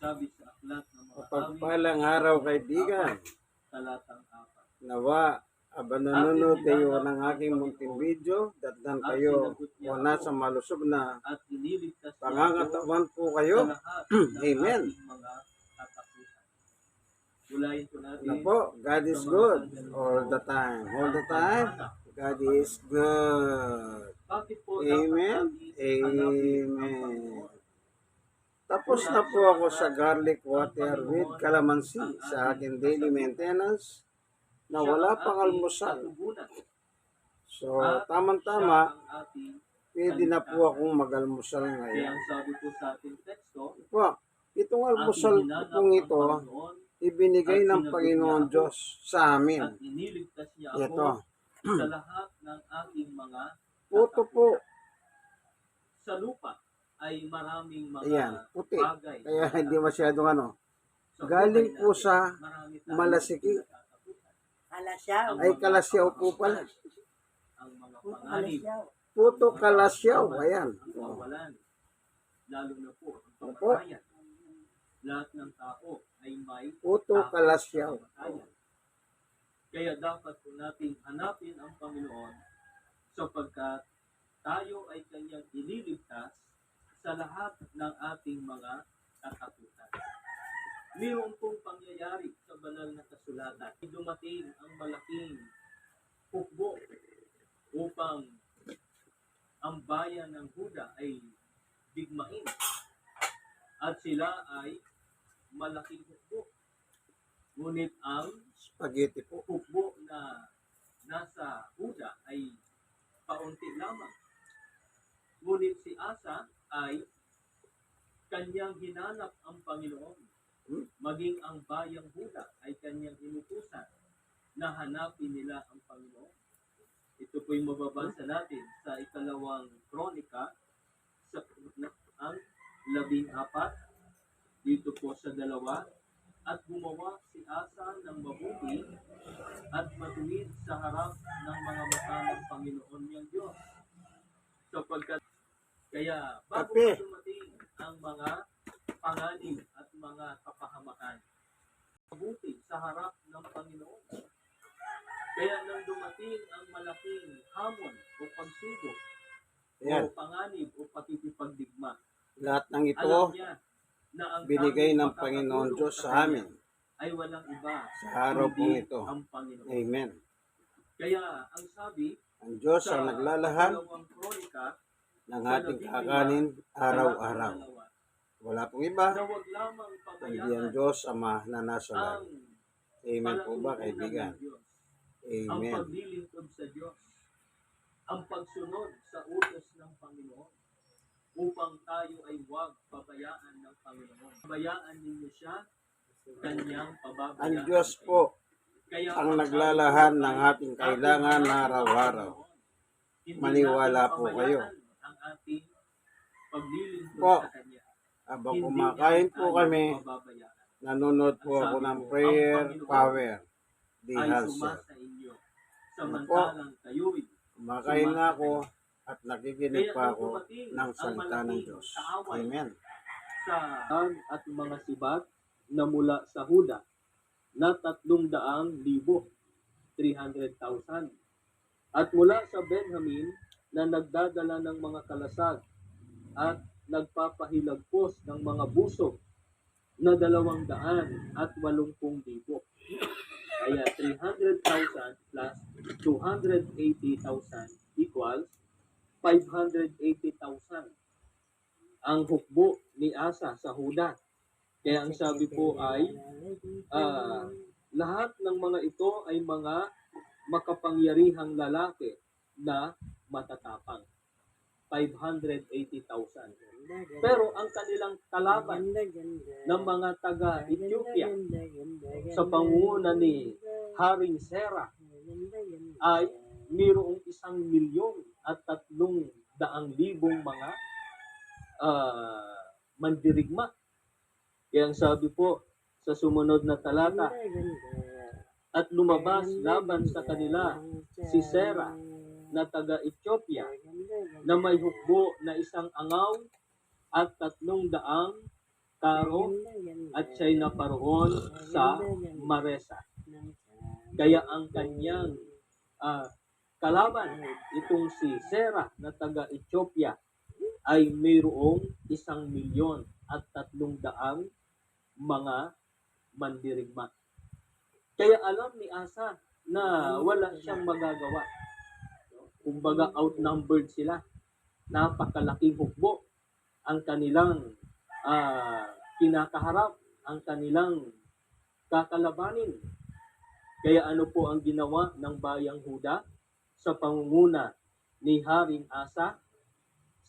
sabi sa aklat ng mga awit, Pagpalang araw kaibigan, talatang 4. nawa aba nanonood kayo ng aking munting video, datnan kayo o nasa malusog na pangangatawan po kayo. Amen. Bulayin po natin Na po, God is good all the time. All the time, God is good. Amen. Amen. Tapos na po ako sa garlic water with calamansi sa aking daily maintenance na wala pang almusal. So, tamang-tama, pwede na po akong mag-almusal ngayon. po itong almusal ang ito, ibinigay ng Panginoon Diyos sa amin. Ito, sa lahat ng aking mga puto po. sa lupa ay maraming mga Ayan, puti. bagay. Kaya hindi masyadong ano. Galing po natin, sa malasiki. Kalasyaw. Ay, kalasyaw po pala. Ang mga panganib. Puto kalasyaw. Ayan. ang kawalan, lalo na po ang kamatayan. Lahat ng tao ay may Puto kalasyaw. Kaya dapat po nating hanapin ang Panginoon sapagkat tayo ay kanyang ililigtas sa lahat ng ating mga katakutan. Mayroon pong pangyayari sa banal na kasulatan. Dumating ang malaking hukbo upang ang bayan ng Huda ay digmain. At sila ay malaking hukbo. Ngunit ang Spaghetti po. hukbo na nasa Huda ay paunti lamang. Ngunit si Asa ay kanyang hinanap ang Panginoon. Hmm? Maging ang bayang Huda ay kanyang inutusan na hanapin nila ang Panginoon. Ito po'y mababasa natin sa ikalawang kronika sa ang labing apat dito po sa dalawa at gumawa si Asa ng mabuti at matuwid sa harap ng mga mata ng Panginoon niyang Diyos. Sapagkat kaya bago Kape. pa dumating ang mga panganib at mga kapahamakan, mabuti sa harap ng Panginoon. Kaya nang dumating ang malaking hamon o pagsubok Ayan. o panganib o pakikipagdigma, Lahat ng ito alam niya na ang binigay tanging ng Panginoon makakatulong Diyos sa kanya amin. ay walang iba Sa araw kundi pong ito. ang Panginoon. Amen. Kaya ang sabi Ang Diyos sa ang naglalahan dalawang kronika ng ating kakanin araw-araw. Wala pong iba, kundi ang Diyos Ama na nasa ang langit. Amen po ba, kaibigan? Diyos, ang Amen. paglilingkod sa Diyos, ang pagsunod sa utos ng Panginoon upang tayo ay huwag pabayaan ng Panginoon. Pabayaan ninyo siya, kanyang pababayaan. Ang Diyos po Kaya ang naglalahan ng ating kailangan na araw-araw. Maniwala po kayo. Ating paglilingkod Po, sa Kanya. Habang Hindi kumakain niya po tayo kami, pababayaan. nanonood po ako ng prayer power. Di Ay sumasa inyo. Ano Samantalang kayo'y Kumakain na ako at nakikinig pa ako ng salita ng Diyos. Amen. sa at mga sibat na mula sa Huda na tatlong daang libo, 300,000. At mula sa Benjamin na nagdadala ng mga kalasag at nagpapahilagpos ng mga busok na dalawang daan at walumpung libo. Kaya 300,000 plus 280,000 equals 580,000 ang hukbo ni Asa sa Huda. Kaya ang sabi po ay ah, lahat ng mga ito ay mga makapangyarihang lalaki na matatapang. 580,000. Pero ang kanilang kalaban ng mga taga-Ethiopia sa pangunguna ni Haring Sera ay mayroong isang milyon at tatlong daang libong mga ah, mandirigma. Kaya ang sabi po sa sumunod na talata, at lumabas laban sa kanila si Sera na taga-Ethiopia na may hukbo na isang angaw at tatlong daang karo at siya'y naparoon sa Maresa. Kaya ang kanyang ah, kalaban, itong si Sera na taga Ethiopia, ay mayroong isang milyon at tatlong daang mga mandirigma. Kaya alam ni Asa na wala siyang magagawa. Kumbaga outnumbered sila. Napakalaking hukbo ang kanilang ah, kinakaharap, ang kanilang kakalabanin. Kaya ano po ang ginawa ng bayang Huda sa pangunguna ni Haring Asa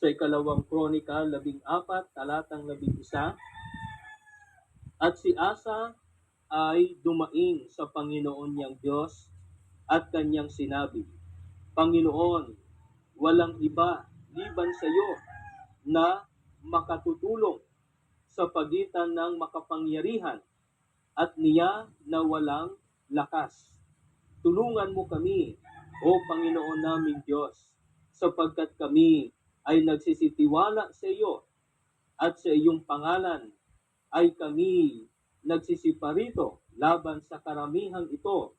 sa ikalawang kronika, labing apat, talatang labing isa. At si Asa ay dumaing sa Panginoon niyang Diyos at kanyang sinabi, Panginoon, walang iba liban sa iyo na makatutulong sa pagitan ng makapangyarihan at niya na walang lakas. Tulungan mo kami, O Panginoon naming Diyos, sapagkat kami ay nagsisitiwala sa iyo at sa iyong pangalan ay kami nagsisiparito laban sa karamihang ito.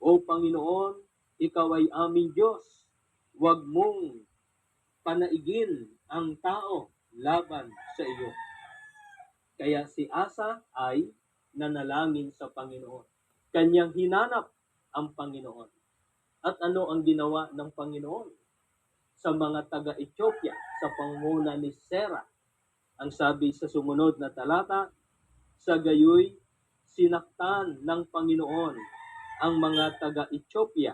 O Panginoon, ikaw ay aming Diyos. Huwag mong panaigin ang tao laban sa iyo. Kaya si Asa ay nanalangin sa Panginoon. Kanyang hinanap ang Panginoon. At ano ang ginawa ng Panginoon sa mga taga-Ethiopia sa pangunguna ni Sera? Ang sabi sa sumunod na talata, sa gayoy sinaktan ng Panginoon ang mga taga-Ethiopia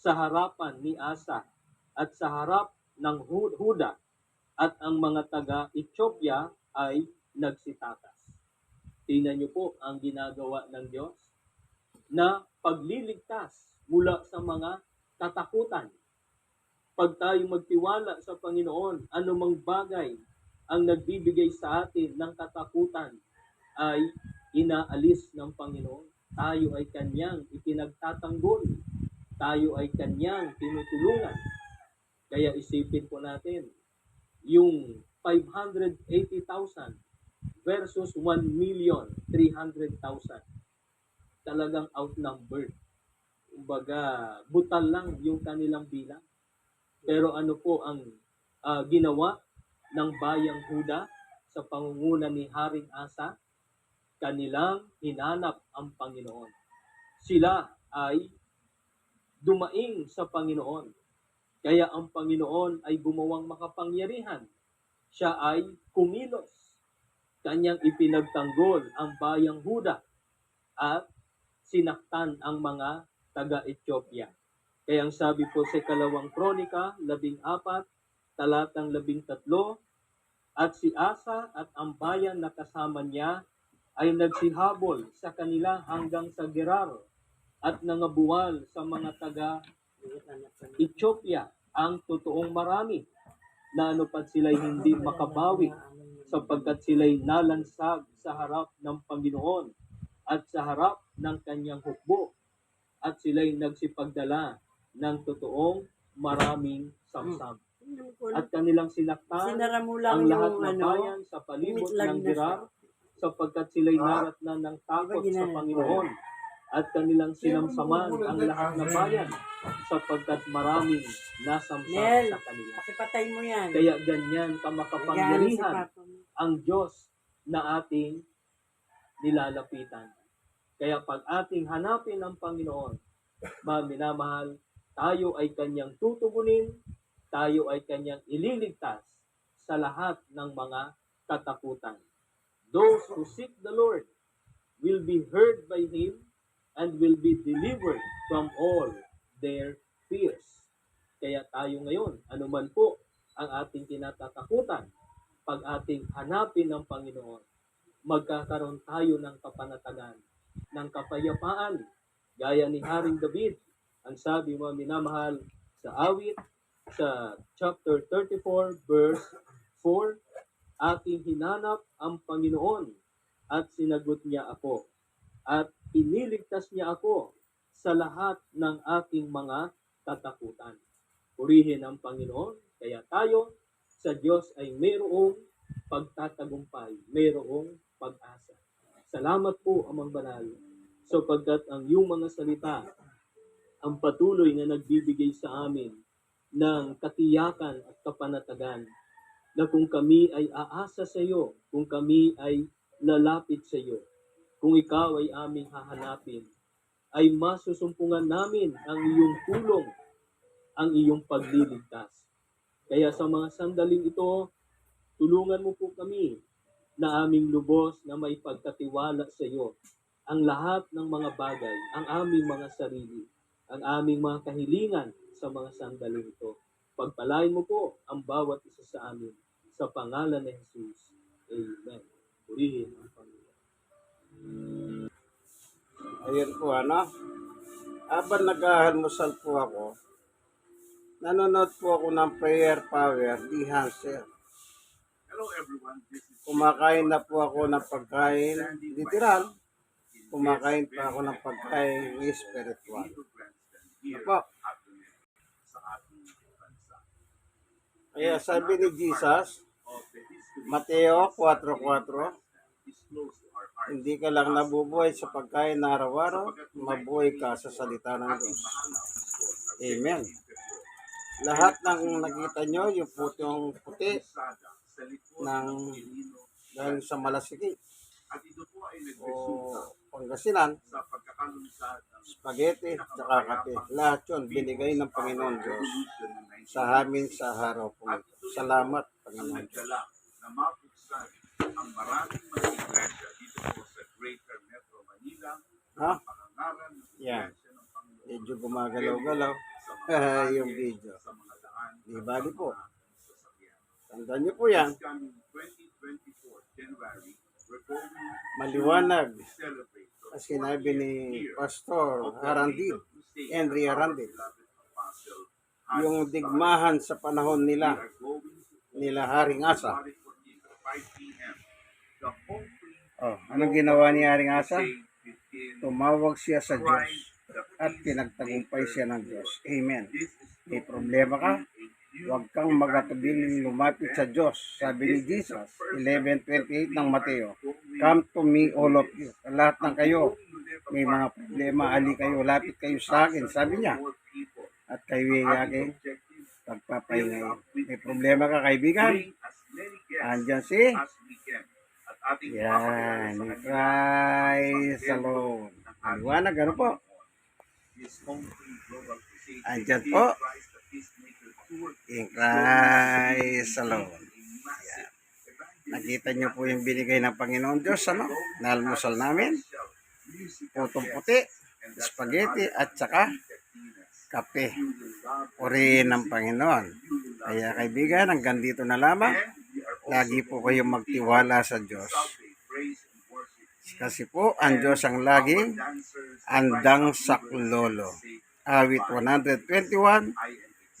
sa harapan ni Asa at sa harap ng Hu- Huda at ang mga taga-Ethiopia ay nagsitakas. Tingnan niyo po ang ginagawa ng Diyos na pagliligtas mula sa mga katakutan. Pag tayo magtiwala sa Panginoon, anumang bagay ang nagbibigay sa atin ng katakutan ay inaalis ng Panginoon. Tayo ay kanyang ipinagtatanggol. Tayo ay kanyang tinutulungan. Kaya isipin po natin, yung 580,000 versus 1,300,000 talagang outnumbered. Kumbaga, butal lang yung kanilang bilang. Pero ano po ang ah, ginawa ng bayang Huda sa pangunguna ni Haring Asa? Kanilang hinanap ang Panginoon. Sila ay dumaing sa Panginoon. Kaya ang Panginoon ay gumawang makapangyarihan. Siya ay kumilos. Kanyang ipinagtanggol ang bayang Huda at sinaktan ang mga taga-Ethiopia. Kaya ang sabi po sa kalawang kronika, labing apat, talatang labing tatlo, at si Asa at ang bayan na kasama niya ay nagsihabol sa kanila hanggang sa Gerar at nangabuwal sa mga taga Ethiopia ang totoong marami. Na anupat sila'y hindi makabawi sapagkat sila'y nalansag sa harap ng Panginoon at sa harap ng kanyang hukbo at sila'y nagsipagdala ng totoong maraming samsam. At kanilang sinaktan ang lahat ng ano, bayan sa palibot ng Gerar sapagkat sila'y narat na ng takot sa? Panginoon at kanilang sinamsaman ang lahat ng bayan sapagkat maraming nasamsam Nel. sa kanila. Pakipatay mo yan. Kaya ganyan kamakapangyarihan ang Diyos na ating nilalapitan. Kaya pag ating hanapin ang Panginoon, mga minamahal, tayo ay kanyang tutugunin, tayo ay kanyang ililigtas sa lahat ng mga katakutan. Those who seek the Lord will be heard by Him and will be delivered from all their fears. Kaya tayo ngayon, anuman po ang ating kinatatakutan, pag ating hanapin ng Panginoon, magkakaroon tayo ng kapanatagan, ng kapayapaan, gaya ni Haring David. Ang sabi mo, minamahal, sa awit, sa chapter 34, verse 4, aking hinanap ang Panginoon at sinagot niya ako at iniligtas niya ako sa lahat ng aking mga katakutan. Purihin ang Panginoon, kaya tayo sa Diyos ay mayroong pagtatagumpay, mayroong pag-asa. Salamat po, Amang Banal, sapagkat ang iyong mga salita ang patuloy na nagbibigay sa amin ng katiyakan at kapanatagan na kung kami ay aasa sa iyo, kung kami ay lalapit sa iyo, kung ikaw ay aming hahanapin, ay masusumpungan namin ang iyong tulong, ang iyong pagliligtas. Kaya sa mga sandaling ito, tulungan mo po kami na aming lubos na may pagkatiwala sa iyo ang lahat ng mga bagay, ang aming mga sarili, ang aming mga kahilingan sa mga sandaling ito. Pagpalain mo po ang bawat isa sa amin sa pangalan ni Jesus. Amen. Purihin ang Ayun po, ano? Habang nag-almusal po ako, nanonood po ako ng Prayer Power, di Hanser. Hello everyone, Kumakain na po ako ng pagkain literal. Kumakain pa ako ng pagkain spiritual. Apo. Kaya sabi ni Jesus, Mateo 4.4, hindi ka lang nabubuhay sa pagkain na araw-araw, mabuhay ka sa salita ng Diyos. Amen. Lahat ng nakita nyo, yung putong puti ng galing sa Malasiki o Pangasinan, spaghetti, tsaka kape. Lahat yun, binigay ng Panginoon Diyos revolution ng 19 sa amin sa araw po. Salamat, ang Panginoon Diyos. na mapuksan ang maraming mga iglesia dito po sa Greater Metro Manila Ha? Yan. Medyo gumagalaw-galaw yung video. Di bali po. Tandaan niyo po yan, This coming 2024 January, we're going maliwanag ang sinabi ni 40th year Pastor crusade Henry has yung digmahan sa panahon nila, nila Haring Asa. January 14th at 5 p.m. The home free Oh, anong ginawa ni Haring Asa? Tumawag siya sa Diyos at pinagtagumpay siya ng Diyos. Amen. May problema ka? Huwag kang magatubiling lumapit sa Diyos. Sabi ni Jesus, 11.28 ng Mateo, Come to me all of you. Lahat ng kayo, may mga problema, ali kayo, lapit kayo sa akin. Sabi niya, at kayo ay aking pagpapahingay. May problema ka kaibigan? Andyan si yan, Christ alone. Liwanag, ano po? Andyan po. In Christ alone. Yan. Nakita niyo po yung binigay ng Panginoon Diyos, ano? Nalmusal namin. Putong puti, spaghetti, at saka kape. Purihin ng Panginoon. Kaya kaibigan, hanggang dito na lamang. Lagi po kayong magtiwala sa Diyos. Kasi po, ang Diyos ang laging andang saklolo. Awit 121,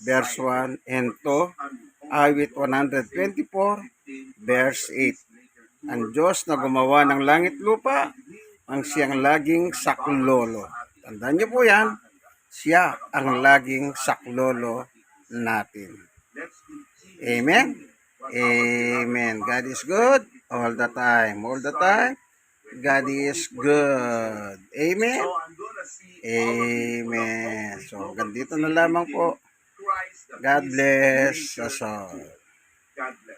verse 1 and 2. Awit 124, verse 8. Ang Diyos na gumawa ng langit lupa, ang siyang laging saklolo. Tandaan niyo po yan, siya ang laging saklolo natin. Amen? Amen. God is good all the time. All the time, God is good. Amen? Amen. So, ganito na lamang po. God bless us all. God bless.